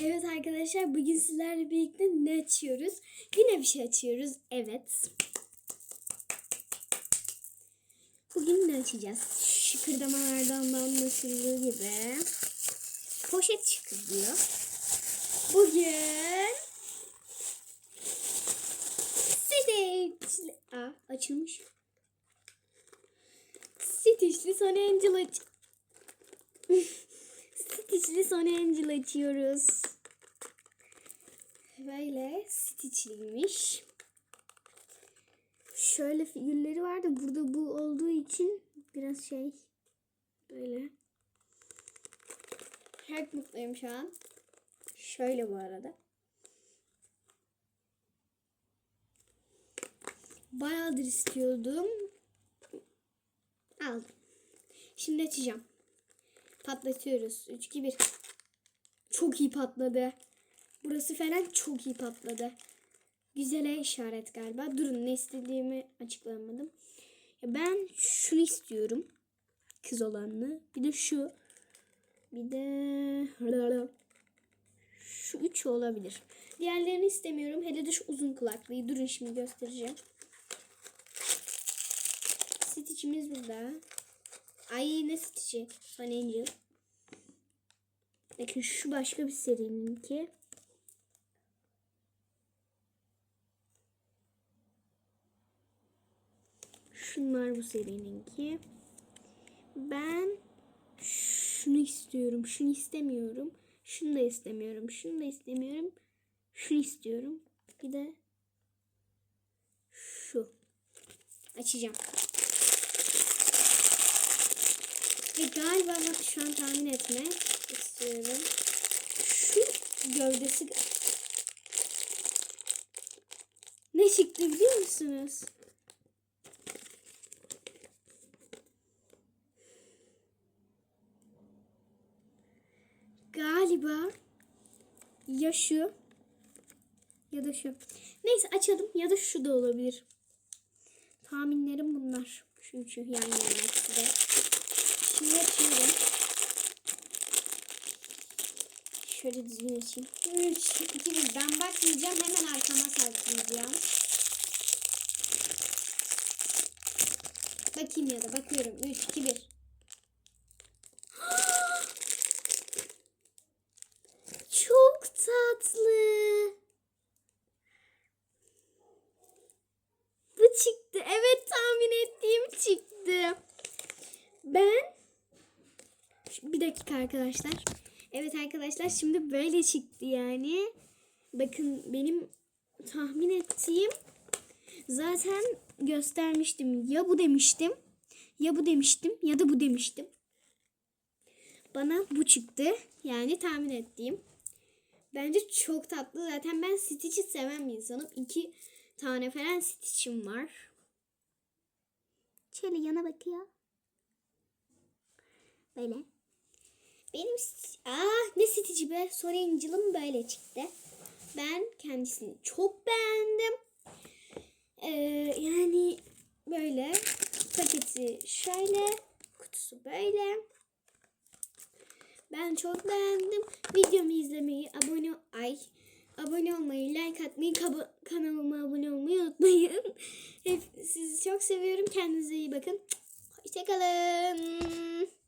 Evet arkadaşlar bugün sizlerle birlikte ne açıyoruz? Yine bir şey açıyoruz. Evet. Bugün ne açacağız? Şıkırdamalardan da anlaşıldığı gibi. Poşet şıkırdıyor. Bugün Stitch'li... Aa açılmış. Stitch'li Son Angel. Stitch'li Son Angel açıyoruz. Böyle Stitch'liymiş. Şöyle figürleri var da burada bu olduğu için biraz şey böyle. Çok mutluyum şu an. Şöyle bu arada. Bayağıdır istiyordum. Aldım. Şimdi açacağım. Patlatıyoruz. 3 2 1. Çok iyi patladı. Burası falan çok iyi patladı. Güzele işaret galiba. Durun ne istediğimi açıklamadım. Ya ben şunu istiyorum. Kız olanını. Bir de şu. Bir de şu üç olabilir. Diğerlerini istemiyorum. Hele de şu uzun kulaklıyı. Durun şimdi göstereceğim. Stitch'imiz burada. Ay ne Stitch'i? Son Angel. Şu başka bir serininki. Şunlar bu serininki. Ben şunu istiyorum. Şunu istemiyorum. Şunu da istemiyorum. Şunu da istemiyorum. Şunu istiyorum. Bir de şu. Açacağım. Ve galiba şu an tahmin etme istiyorum. Şu gövdesi ne çıktı biliyor musunuz? Galiba ya şu ya da şu. Neyse açalım ya da şu da olabilir. Tahminlerim bunlar. Şu üçü yan yana. Şimdi açıyorum. Şöyle düzgün açayım. 3, 2, 1. Ben bakmayacağım. Hemen arkama saklayacağım. Bakayım ya da bakıyorum. 3, 2, 1. Çok tatlı. Bu çıktı. Evet tahmin ettiğim çıktı. Ben bir dakika arkadaşlar. Evet arkadaşlar şimdi böyle çıktı yani. Bakın benim tahmin ettiğim zaten göstermiştim. Ya bu demiştim. Ya bu demiştim ya da bu demiştim. Bana bu çıktı. Yani tahmin ettiğim. Bence çok tatlı. Zaten ben Stitch'i seven bir insanım. İki tane falan Stitch'im var. Şöyle yana bakıyor. Böyle. Benim ah ne Stitch'i be. Son Angel'ım böyle çıktı. Ben kendisini çok beğendim. Ee, yani böyle paketi şöyle kutusu böyle. Ben çok beğendim. Videomu izlemeyi, abone ay abone olmayı, like atmayı, kanalıma abone olmayı unutmayın. Hep sizi çok seviyorum. Kendinize iyi bakın. Hoşçakalın.